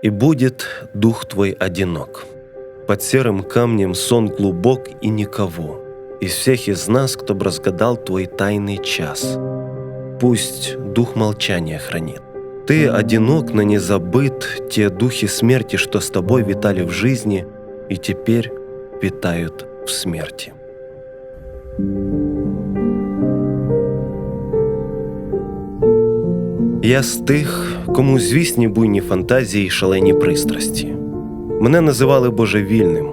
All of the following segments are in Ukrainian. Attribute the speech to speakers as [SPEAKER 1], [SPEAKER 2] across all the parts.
[SPEAKER 1] И будет дух твой одинок. Под серым камнем сон глубок и никого. Из всех из нас, кто б разгадал твой тайный час. Пусть дух молчания хранит. Ты одинок, но не забыт те духи смерти, что с тобой витали в жизни и теперь витают в смерти. Я з тих, кому звісні буйні фантазії й шалені пристрасті. Мене називали божевільним.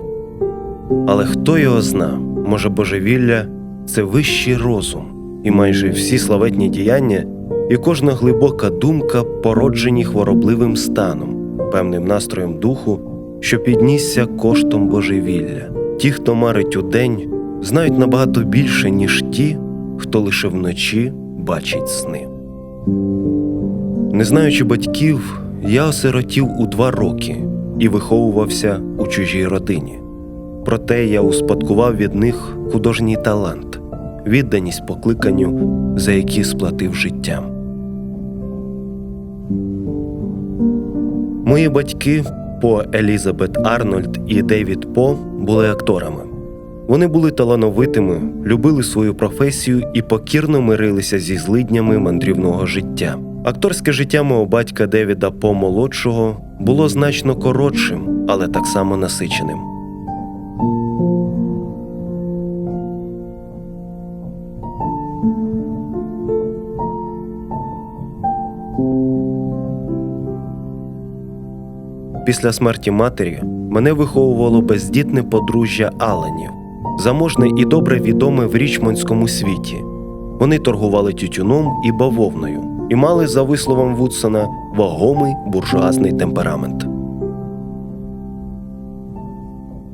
[SPEAKER 1] Але хто його зна, може, божевілля це вищий розум, і майже всі славетні діяння, і кожна глибока думка породжені хворобливим станом, певним настроєм духу, що піднісся коштом божевілля. Ті, хто марить удень, знають набагато більше, ніж ті, хто лише вночі бачить сни. Не знаючи батьків, я осиротів у два роки і виховувався у чужій родині. Проте я успадкував від них художній талант, відданість покликанню, за які сплатив життям. Мої батьки По Елізабет Арнольд і Дейвід По були акторами. Вони були талановитими, любили свою професію і покірно мирилися зі злиднями мандрівного життя. Акторське життя мого батька Девіда По молодшого було значно коротшим, але так само насиченим. Після смерті матері мене виховувало бездітне подружжя Аленів, заможне і добре відоме в річмонському світі. Вони торгували тютюном і бавовною і мали, за висловом Вудсона, вагомий буржуазний темперамент.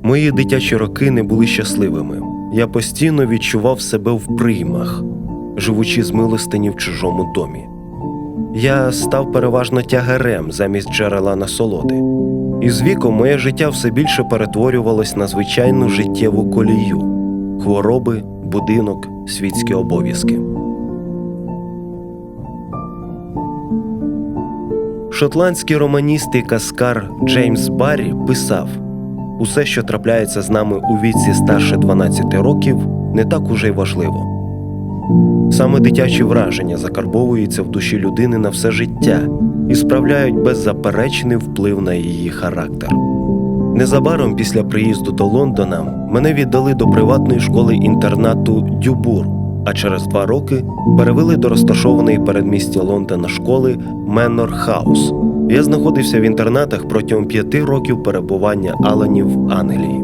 [SPEAKER 1] Мої дитячі роки не були щасливими. Я постійно відчував себе в приймах, живучи з милостині в чужому домі. Я став переважно тягарем замість джерела насолоди. І з віком моє життя все більше перетворювалось на звичайну життєву колію хвороби, будинок, світські обов'язки. Шотландський романіст і каскар Джеймс Баррі писав: усе, що трапляється з нами у віці старше 12 років, не так уже й важливо. Саме дитячі враження закарбовуються в душі людини на все життя і справляють беззаперечний вплив на її характер. Незабаром після приїзду до Лондона мене віддали до приватної школи інтернату Дюбур, а через два роки перевели до розташованої передмістя Лондона школи Меннор Хаус. Я знаходився в інтернатах протягом п'яти років перебування Аланів в Англії.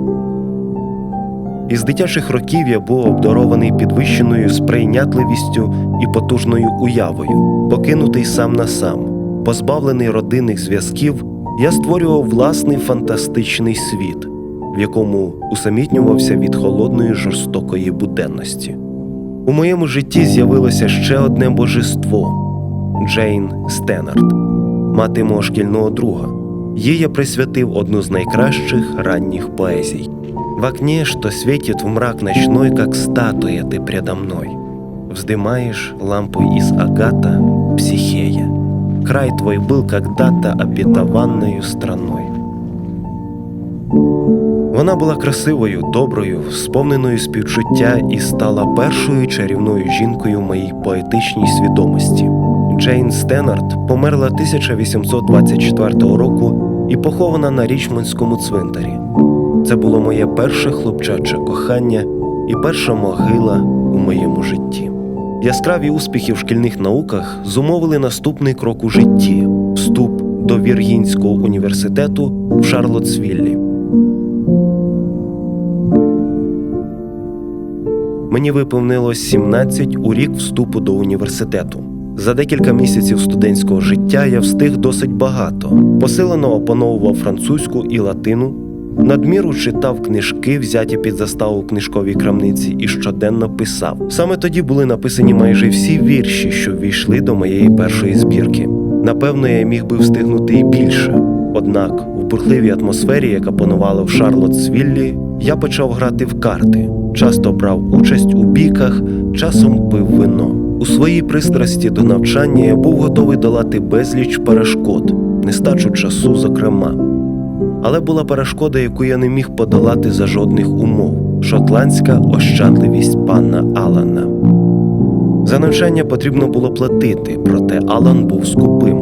[SPEAKER 1] Із дитячих років я був обдарований підвищеною сприйнятливістю і потужною уявою, покинутий сам на сам, позбавлений родинних зв'язків, я створював власний фантастичний світ, в якому усамітнювався від холодної жорстокої буденності. У моєму житті з'явилося ще одне божество Джейн Стеннард, мати мого шкільного друга. Їй я присвятив одну з найкращих ранніх поезій. В окне, что светит в мрак ночной, как статуя ты предо мной. Вздымаешь лампу из агата, психея. Край твой был когда-то обетованною страной. Вона була красивою, доброю, сповненою співчуття і стала першою чарівною жінкою в моїй поетичній свідомості. Джейн Стеннард померла 1824 року і похована на Річмондському цвинтарі. Це було моє перше хлопчаче кохання і перша могила у моєму житті. Яскраві успіхи в шкільних науках зумовили наступний крок у житті вступ до Віргінського університету в Шарлотсвіллі. Мені виповнилось 17 у рік вступу до університету. За декілька місяців студентського життя я встиг досить багато. Посилено опановував французьку і латину, надміру читав книжки, взяті під заставу книжковій крамниці, і щоденно писав. Саме тоді були написані майже всі вірші, що ввійшли до моєї першої збірки. Напевно, я міг би встигнути і більше. Однак, в бурхливій атмосфері, яка панувала в Шарлотсвіллі, я почав грати в карти, часто брав участь у бійках, часом пив вино. У своїй пристрасті до навчання я був готовий долати безліч перешкод, нестачу часу, зокрема. Але була перешкода, яку я не міг подолати за жодних умов шотландська ощадливість пана Алана. За навчання потрібно було платити, проте Алан був скупим.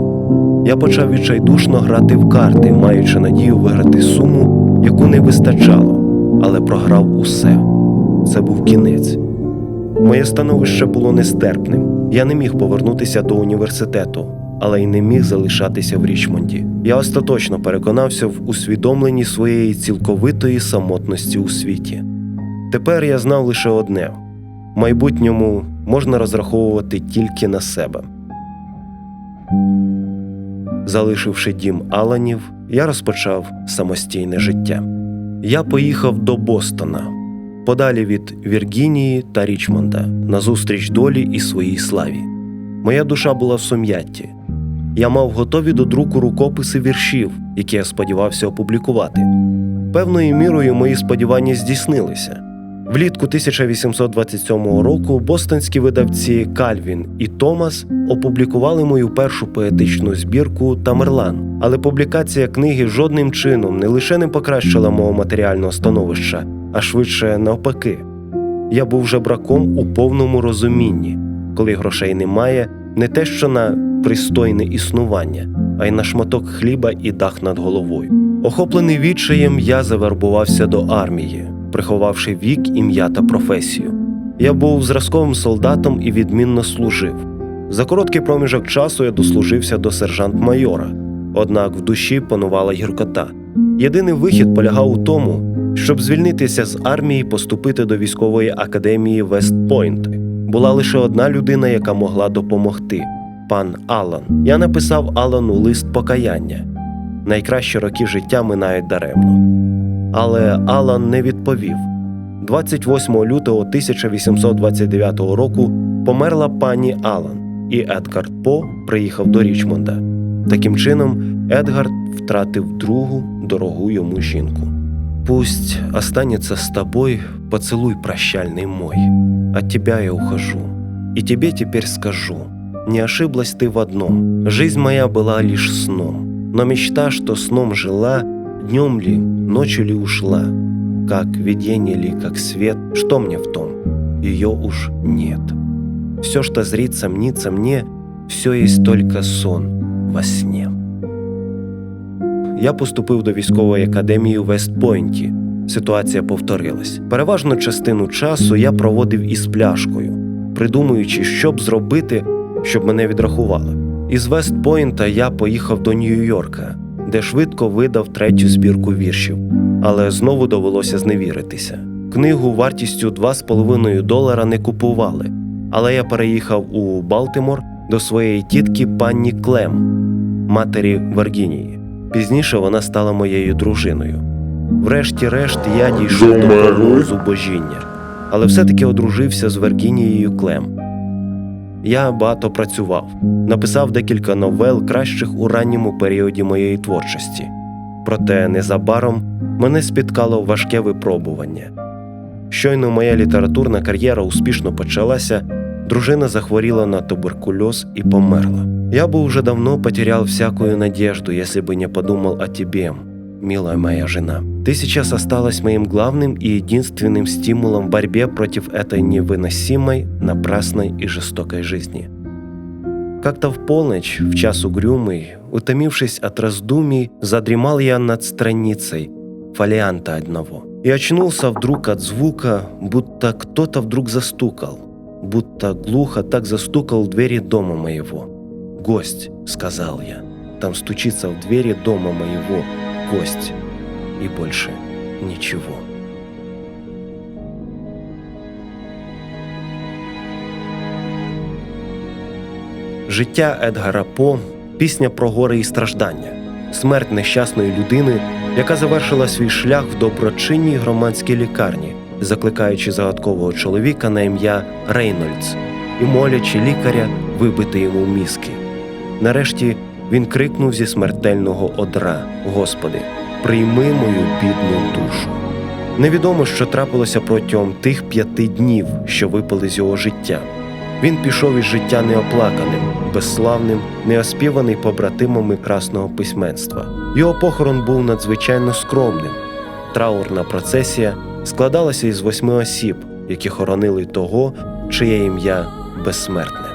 [SPEAKER 1] Я почав відчайдушно грати в карти, маючи надію виграти суму, яку не вистачало, але програв усе. Це був кінець. Моє становище було нестерпним. Я не міг повернутися до університету, але й не міг залишатися в Річмонді. Я остаточно переконався в усвідомленні своєї цілковитої самотності у світі. Тепер я знав лише одне: в майбутньому можна розраховувати тільки на себе. Залишивши дім Аланів, я розпочав самостійне життя. Я поїхав до Бостона, подалі від Віргінії та Річмонда, назустріч долі і своїй славі. Моя душа була в сум'ятті. Я мав готові до друку рукописи віршів, які я сподівався опублікувати. Певною мірою мої сподівання здійснилися. Влітку 1827 року бостонські видавці Кальвін і Томас опублікували мою першу поетичну збірку Тамерлан, але публікація книги жодним чином не лише не покращила мого матеріального становища, а швидше навпаки. Я був жебраком у повному розумінні, коли грошей немає, не те що на пристойне існування, а й на шматок хліба і дах над головою. Охоплений відчаєм, я завербувався до армії, приховавши вік, ім'я та професію. Я був зразковим солдатом і відмінно служив. За короткий проміжок часу я дослужився до сержант-майора, однак в душі панувала гіркота. Єдиний вихід полягав у тому, щоб звільнитися з армії і поступити до військової академії Вестпойнт. Була лише одна людина, яка могла допомогти пан Алан. Я написав Алану лист покаяння. Найкращі роки життя минають даремно Але Алан не відповів. 28 лютого 1829 року померла пані Алан, і Едгард По приїхав до Річмонда. Таким чином, Едгард втратив другу дорогу йому жінку. Пусть останется с тобой поцелуй прощальный мой. От тебя я ухожу. И тебе теперь скажу, не ошиблась ты в одном. Жизнь моя была лишь сном. Но мечта, что сном жила, днем ли, ночью ли ушла, как видение ли, как свет, что мне в том? Ее уж нет. Все, что зрится, мнится мне, все есть только сон во сне. Я поступив до військової академії у Вестпойнті. Ситуація повторилась. Переважну частину часу я проводив із пляшкою, придумуючи, що б зробити, щоб мене відрахували. Із Вестпойнта я поїхав до Нью-Йорка, де швидко видав третю збірку віршів, але знову довелося зневіритися. Книгу вартістю 2,5 долара не купували, але я переїхав у Балтимор до своєї тітки панні Клем, матері Варгінії. Пізніше вона стала моєю дружиною. Врешті-решт я дійшов до зубожіння, але все-таки одружився з Вергінією Клем. Я багато працював, написав декілька новел, кращих у ранньому періоді моєї творчості. Проте незабаром мене спіткало важке випробування. Щойно моя літературна кар'єра успішно почалася, дружина захворіла на туберкульоз и померла. Я бы уже давно потерял всякую надежду, если не подумал о тебе, милая моя жена. Ты сейчас осталась моим главным и единственным стимулом в борьбе против этой невыносимой, напрасной и жестокой жизни. Как-то в полночь, в час угрюмый, утомившись от раздумий, задремал я над страницей фолианта одного и очнулся вдруг от звука, будто кто-то вдруг застукал, будто глухо так застукал в двери дома моего. «Гость», — сказал я, — «там стучится в двери дома моего гость» и больше ничего. Життя Едгара По пісня про горе і страждання, смерть нещасної людини, яка завершила свій шлях в доброчинній громадській лікарні, закликаючи загадкового чоловіка на ім'я Рейнольдс і молячи лікаря вибити йому мізки. Нарешті він крикнув зі смертельного одра: Господи, прийми мою бідну душу. Невідомо, що трапилося протягом тих п'яти днів, що випали з його життя. Він пішов із життя неоплаканим, безславним, неоспіваний побратимами красного письменства. Його похорон був надзвичайно скромним. Траурна процесія складалася із восьми осіб, які хоронили того, чиє ім'я безсмертне.